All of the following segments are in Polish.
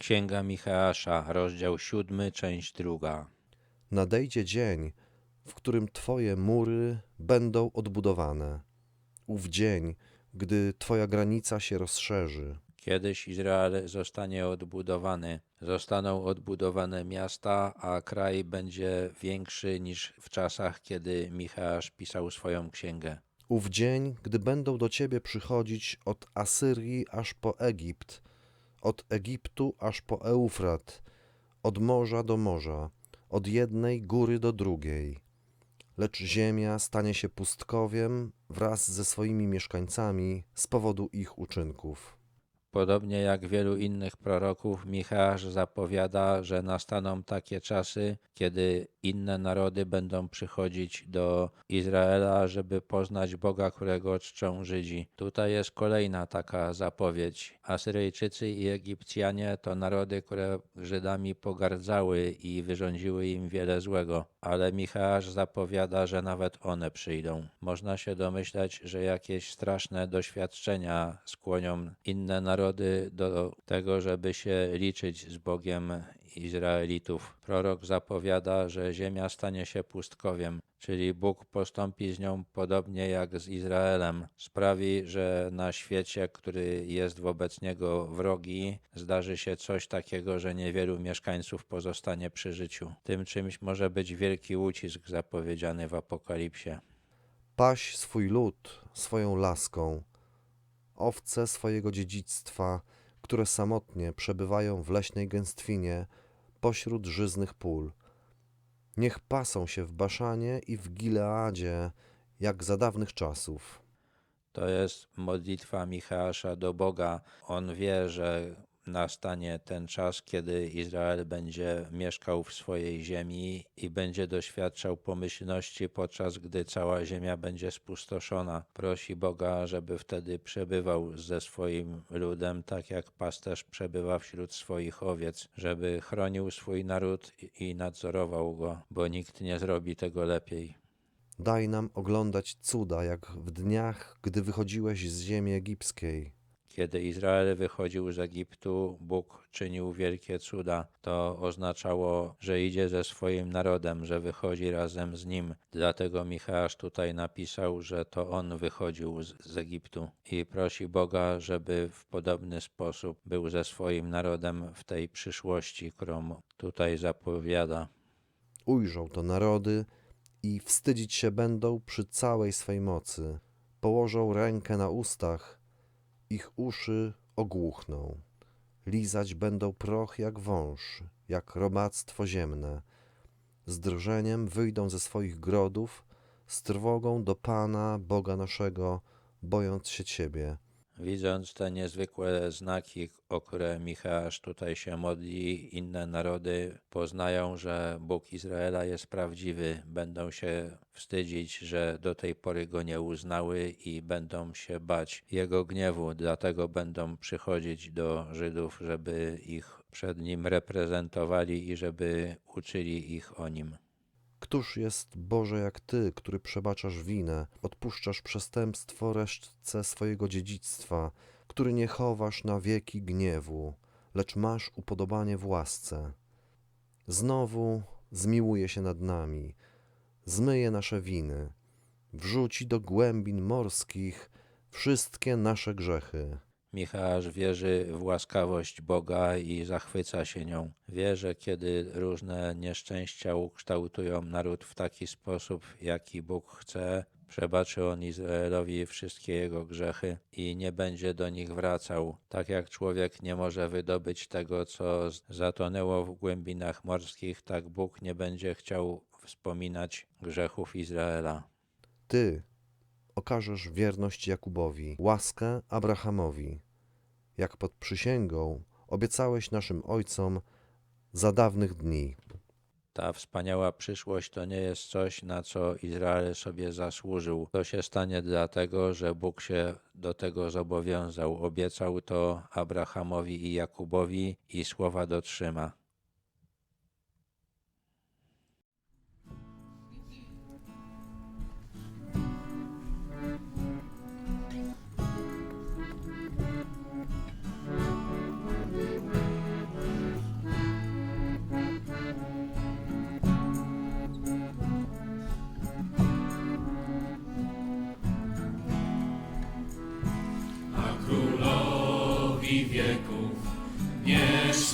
Księga Micheasza, rozdział siódmy, część druga. Nadejdzie dzień, w którym Twoje mury będą odbudowane. Ów dzień, gdy Twoja granica się rozszerzy. Kiedyś Izrael zostanie odbudowany, zostaną odbudowane miasta, a kraj będzie większy niż w czasach, kiedy Micheasz pisał swoją księgę. Ów dzień, gdy będą do Ciebie przychodzić od Asyrii aż po Egipt, od Egiptu aż po Eufrat, od morza do morza, od jednej góry do drugiej. Lecz ziemia stanie się pustkowiem wraz ze swoimi mieszkańcami z powodu ich uczynków. Podobnie jak wielu innych proroków, Micheasz zapowiada, że nastaną takie czasy, kiedy inne narody będą przychodzić do Izraela, żeby poznać Boga, którego czczą Żydzi. Tutaj jest kolejna taka zapowiedź. Asyryjczycy i Egipcjanie to narody, które Żydami pogardzały i wyrządziły im wiele złego, ale Micheasz zapowiada, że nawet one przyjdą. Można się domyślać, że jakieś straszne doświadczenia skłonią inne narody do tego, żeby się liczyć z Bogiem Izraelitów. Prorok zapowiada, że ziemia stanie się pustkowiem, czyli Bóg postąpi z nią podobnie jak z Izraelem. Sprawi, że na świecie, który jest wobec niego wrogi, zdarzy się coś takiego, że niewielu mieszkańców pozostanie przy życiu. Tym czymś może być wielki ucisk zapowiedziany w Apokalipsie. Paś swój lud swoją laską, owce swojego dziedzictwa, które samotnie przebywają w leśnej gęstwinie pośród żyznych pól. Niech pasą się w Baszanie i w Gileadzie, jak za dawnych czasów. To jest modlitwa Micheasza do Boga. On wie, że nastanie ten czas, kiedy Izrael będzie mieszkał w swojej ziemi i będzie doświadczał pomyślności, podczas gdy cała ziemia będzie spustoszona. Prosi Boga, żeby wtedy przebywał ze swoim ludem, tak jak pasterz przebywa wśród swoich owiec, żeby chronił swój naród i nadzorował go, bo nikt nie zrobi tego lepiej. Daj nam oglądać cuda, jak w dniach, gdy wychodziłeś z ziemi egipskiej. Kiedy Izrael wychodził z Egiptu, Bóg czynił wielkie cuda. To oznaczało, że idzie ze swoim narodem, że wychodzi razem z nim. Dlatego Micheasz tutaj napisał, że to on wychodził z, z Egiptu i prosi Boga, żeby w podobny sposób był ze swoim narodem w tej przyszłości, którą tutaj zapowiada. Ujrzą to narody i wstydzić się będą przy całej swej mocy. Położą rękę na ustach, ich uszy ogłuchną. Lizać będą proch jak wąż, jak robactwo ziemne. Z drżeniem wyjdą ze swoich grodów, z trwogą do Pana, Boga naszego, bojąc się Ciebie. Widząc te niezwykłe znaki, o które Micheasz tutaj się modli, inne narody poznają, że Bóg Izraela jest prawdziwy, będą się wstydzić, że do tej pory go nie uznały i będą się bać jego gniewu, dlatego będą przychodzić do Żydów, żeby ich przed nim reprezentowali i żeby uczyli ich o nim. Któż jest Boże jak Ty, który przebaczasz winę, odpuszczasz przestępstwo resztce swojego dziedzictwa, który nie chowasz na wieki gniewu, lecz masz upodobanie w łasce. Znowu zmiłuje się nad nami, zmyje nasze winy, wrzuci do głębin morskich wszystkie nasze grzechy. Michałasz wierzy w łaskawość Boga i zachwyca się nią. Wie, że kiedy różne nieszczęścia ukształtują naród w taki sposób, jaki Bóg chce, przebaczy on Izraelowi wszystkie jego grzechy i nie będzie do nich wracał. Tak jak człowiek nie może wydobyć tego, co zatonęło w głębinach morskich, tak Bóg nie będzie chciał wspominać grzechów Izraela. Ty okażesz wierność Jakubowi, łaskę Abrahamowi, jak pod przysięgą obiecałeś naszym ojcom za dawnych dni. Ta wspaniała przyszłość to nie jest coś, na co Izrael sobie zasłużył. To się stanie dlatego, że Bóg się do tego zobowiązał. Obiecał to Abrahamowi i Jakubowi i słowa dotrzyma.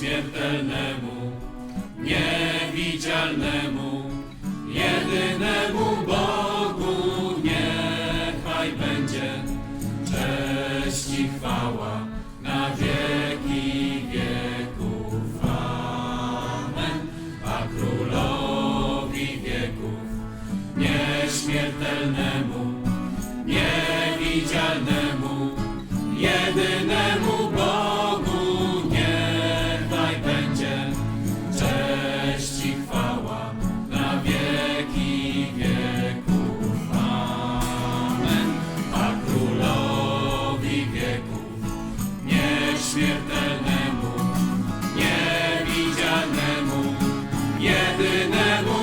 nieśmiertelnemu, niewidzialnemu, jedynemu Bogu niechaj będzie cześć i chwała na wieki wieków. Amen. A królowi wieków, nieśmiertelnemu, niewidzialnemu, jedynemu не